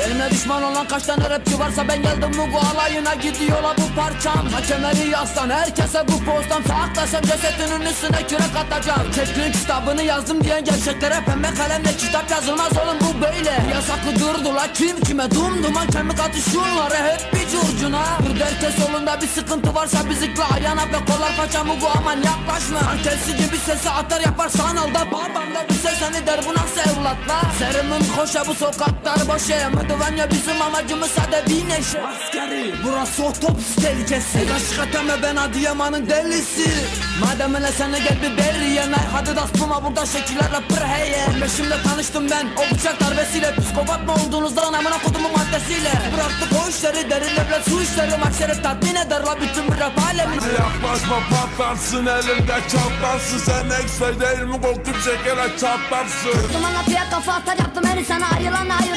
Benimle düşman olan kaç tane rapçi varsa ben geldim mi bu alayına gidiyorlar bu parçam. Hakemleri yazsan herkese bu postam Saklasam cesetinin üstüne kürek atacağım. Çektiğin kitabını yazdım diyen gerçeklere Pembe kalemle kitap yazılmaz oğlum. Bu Yasaklı durdular kim kime dum duman kemik atışıyorlar hep bir curcuna Dur derke solunda bir sıkıntı varsa bizikle ayağına ve kollar paçamı bu aman yaklaşma. Antelsi gibi sesi atar yapar sanalda Babamda bir ses hani der bu nasıl evlatla? Serimin koşa bu sokaklar boş Mıdıvanya bizim amacımız sade bir neşe. Askeri burası otobüs tehlikesi. Aşk eteme ben Adıyaman'ın delisi Madem öyle de gel bir berriye Nay hadi das puma burada şekillerle pır heye Peşimde tanıştım ben. O bıçak darbesiyle Psikopat mı olduğunuzdan amına kodumun maddesiyle. Bıraktık o işleri derinlerle su işleri. Makseri tatmin eder la bütün bir rap alemi. Yaklaşma patlarsın elimde çatlarsın. Sen ekstra değil mi? Korktum şekere çatlarsın. Duman atıya kafa atacaktım her sana Ayılanla ayıranla ayağına çeksen